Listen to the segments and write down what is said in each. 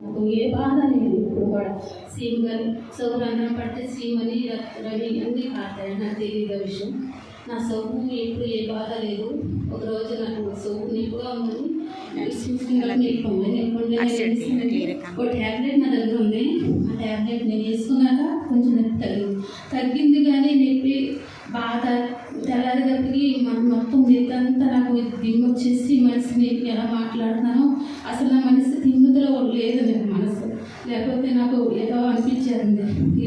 నాకు ఏ బాధ లేదు. ఇప్పుడు కూడా సీమ్ కానీ సౌరంధ్రం పడితే సీమ్ అని రవి అన్నీ కాస్తాయి నాకు తెలియదు విషయం. నా సౌకు ఎప్పుడు ఏ బాధ లేదు. ఒక రోజు నాకు సౌకు నిప్పుగా ఉందని ఒక ట్యాబ్లెట్ నా దగ్గర ఉంది. ఆ ట్యాబ్లెట్ నేను వేసుకున్నాక కొంచెం నొప్పి తగ్గింది. తగ్గింది కానీ నొప్పి బాధ తెల్లారిగప్పటికి మన మొత్తం అంతా నాకు దిమ్మ వచ్చేసి మనసుని ఎలా మాట్లాడుతున్నానో అసలు నా మనసు తిమ్ముదలో లేదు నాకు మనసు లేకపోతే నాకు ఏదో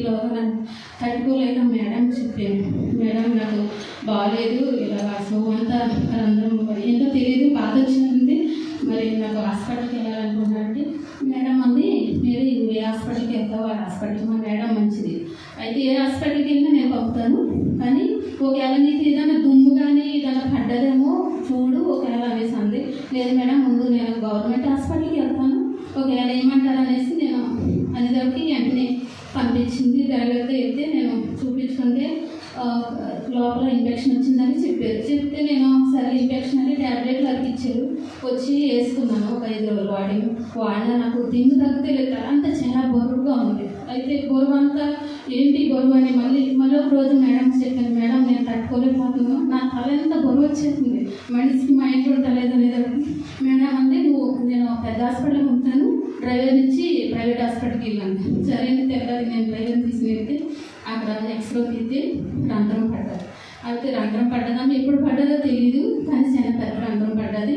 అనిపించేది నాకు తట్టుకోలేక మేడం చెప్పాను మేడం నాకు బాగాలేదు ఇలా అసలు అంతా అందరం ఏంటో తెలియదు. బాధ వచ్చింది మరి నాకు హాస్పిటల్కి వెళ్ళాలనుకున్నానంటే మేడం అంది మీరు ఏ హాస్పిటల్కి వెళ్తావు ఆ హాస్పిటల్ మా మేడం మంచిది. అయితే ఏ హాస్పిటల్కి వెళ్ళినా నేను పంపుతాను. కానీ ఒకవేళ నీకు ఏదైనా దుమ్ముగా కానీ ఏదైనా పడ్డదేమో చూడు ఒకవేళ అనేసి అంది లేదు మేడం ముందు నేను గవర్నమెంట్ హాస్పిటల్కి వెళ్తాను ఒకవేళ ఏమంటారు అనేసి నేను అనేసరికి వెంటనే పంపించింది దగ్గరికి వెళ్తే నేను చూపించుకుంటే ఆ, లోపల ఇన్ఫెక్షన్ వచ్చిందని చెప్పారు. చెప్తే నేను సరే ఇన్ఫెక్షన్ అని ట్యాబ్లెట్లు అవి ఇచ్చారు వచ్చి వేసుకున్నాను ఒక ఐదు రోజులు వాడి. వాడినా నాకు దిమ్ము తగ్గితే లేదు చాలా బరువుగా ఉంది. అయితే బరువు అంతా ఏంటి బరువు అని మళ్ళీ మళ్ళీ ఒక రోజు మేడం చెప్పాను మేడం నేను తట్టుకోలేకపోతున్నాను. నా తల ఎంత బరువు వచ్చేసింది మనిషికి మా ఇంట్లో తలేదు అనేది మేడం అంటే నువ్వు నేను పెద్ద హాస్పిటల్కి ఉంటాను డ్రైవర్ నుంచి ప్రైవేట్ హాస్పిటల్కి వెళ్ళాను సరైన తెలియదు నేను డ్రైవర్ని తీసుకెళ్తే ఆ అక్కడ ఎక్స్రో తీస్తే రంధ్రం పడ్డది. అయితే రంధ్రం పడ్డదా ఎప్పుడు పడ్డదో తెలియదు కానీ చాలా పెద్ద రంధ్రం పడ్డది.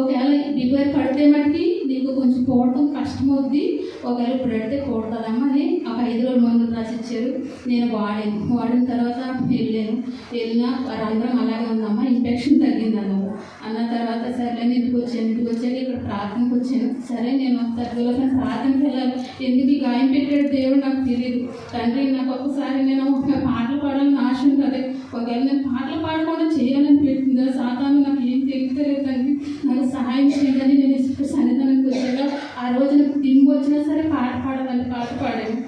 ఒకవేళ డిపేర్ పడితే మటుకి నీకు కొంచెం పోవటం కష్టమవుద్ది. ఒకవేళ ఇప్పుడు పెడితే కొడతారమ్మా అని ఒక ఐదు రోజుల మందు రాసిచ్చారు. నేను వాడాను. వాడిన తర్వాత వెళ్ళాను. వెళ్ళినా రంధ్రం అలాగే ఉందమ్మా. ఇన్ఫెక్షన్ తగ్గింది అన్న తర్వాత సరే నేను ఇంటికి వచ్చాను. ఇంటికి వచ్చాక ఇక్కడ ప్రార్థనకు వచ్చాను. సరే నేను తరగతిలో ప్రార్థనకు వెళ్ళాలి. ఎందుకు ఈ గాయం పెట్టాడు దేవుడు నాకు తెలియదు తండ్రి నాకు ఒకసారి నేను ఒక పాటలు పాడాలని ఆశ ఉంటుంది ఒకవేళ నేను పాటలు పాడకుండా చేయాలని పెట్టిందా సాతాను నాకు ఏం తెలియదు తండ్రి నాకు సహాయం చేయాలని నేను ఇప్పుడు సన్నిధానానికి వచ్చాక ఆ రోజు నాకు తిండి వచ్చినా సరే పాట పాడాలని పాట పాడాను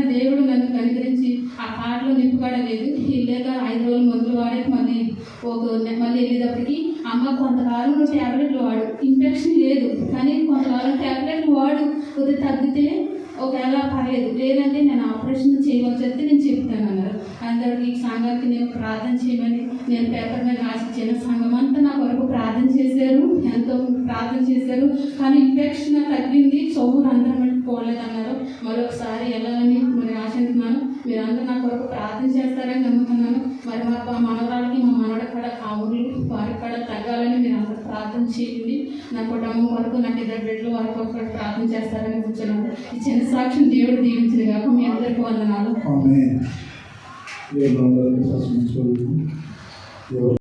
పాట దేవుడు నన్ను కనికరించి ఆ పాటలో నింపుకోవడలేదు లేక ఐదు రోజులు మొదలు వాడే మళ్ళీ ఒక మళ్ళీ వెళ్ళేటప్పటికి అమ్మ కొంతకాలం నువ్వు ట్యాబ్లెట్లు వాడు. ఇన్ఫెక్షన్ లేదు కానీ కొంతకాలం ట్యాబ్లెట్లు వాడు. కొద్దిగా తగ్గితే ఒకవేళ పర్లేదు. లేదంటే నేను ఆపరేషన్ చేయవలసి వస్తే నేను చెప్తాను అన్నారు. అందరికి ఈ సంఘానికి నేను ప్రార్థన చేయమని నేను పేపర్ మీద రాసిచ్చాను సంఘం అంతా నా కొరకు ప్రార్థన చేశారు. ఎంతో ప్రార్థన చేశారు. కానీ ఇన్ఫెక్షన్ తగ్గింది. చౌరు అందరం పోలేదు అన్నారు. మీరందరూ నా కొరకు ప్రార్థన చేస్తారని నమ్ముతున్నాను. మరి మా మా మనవరాలకి మా మనవడికి కూడా కావులు వారికి కూడా తగ్గాలని మీరు అందరూ ప్రార్థన చేయండి. నా కుటుంబం వరకు నాకు ఇద్దరు బిడ్డలు వారి కొరకు ప్రార్థన చేస్తారని కూర్చున్నాను. ఈ చిన్న సాక్ష్యం దేవుడు దీవించింది కాక మీ అందరికీ వందనాలు.